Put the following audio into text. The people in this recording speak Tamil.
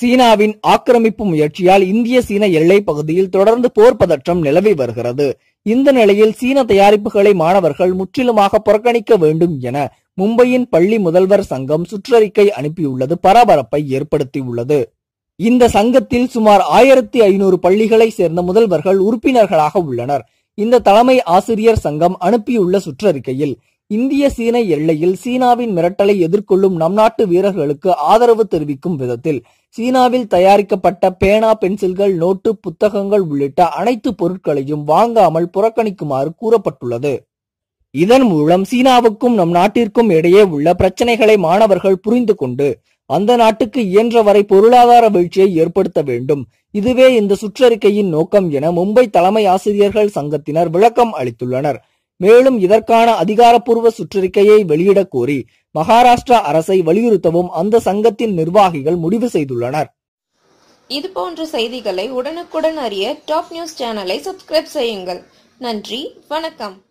சீனாவின் ஆக்கிரமிப்பு முயற்சியால் இந்திய சீன எல்லை பகுதியில் தொடர்ந்து போர் பதற்றம் நிலவி வருகிறது. இந்த நிலையில் சீன தயாரிப்புகளை மாணவர்கள் முற்றிலுமாக புறக்கணிக்க வேண்டும் என மும்பையின் பள்ளி முதல்வர் சங்கம் சுற்றறிக்கை அனுப்பியுள்ளது பரபரப்பை ஏற்படுத்தியுள்ளது. இந்த சங்கத்தில் சுமார் ஆயிரத்தி ஐநூறு பள்ளிகளை சேர்ந்த முதல்வர்கள் உறுப்பினர்களாக உள்ளனர். இந்த தலைமை ஆசிரியர் சங்கம் அனுப்பியுள்ள சுற்றறிக்கையில் இந்திய சீன எல்லையில் சீனாவின் மிரட்டலை எதிர்கொள்ளும் நம் நாட்டு வீரர்களுக்கு ஆதரவு தெரிவிக்கும் விதத்தில் சீனாவில் தயாரிக்கப்பட்ட பேனா பென்சில்கள் நோட்டு புத்தகங்கள் உள்ளிட்ட அனைத்து பொருட்களையும் வாங்காமல் புறக்கணிக்குமாறு கூறப்பட்டுள்ளது. இதன் மூலம் சீனாவுக்கும் நம் நாட்டிற்கும் இடையே உள்ள பிரச்சனைகளை மாணவர்கள் புரிந்து கொண்டு அந்த நாட்டுக்கு இயன்றவரை பொருளாதார வீழ்ச்சியை ஏற்படுத்த வேண்டும். இதுவே இந்த சுற்றறிக்கையின் நோக்கம் என மும்பை தலைமை ஆசிரியர்கள் சங்கத்தினர் விளக்கம் அளித்துள்ளனர். மேலும் இதற்கான அதிகாரப்பூர்வ சுற்றறிக்கையை வெளியிடக் கோரி மகாராஷ்டிரா அரசை வலியுறுத்தவும் அந்த சங்கத்தின் நிர்வாகிகள் முடிவு செய்துள்ளனர். இது போன்ற செய்திகளை உடனுக்குடன் அறிய டாப் நியூஸ் சேனலை சப்ஸ்கிரைப் செய்யுங்கள். நன்றி வணக்கம்.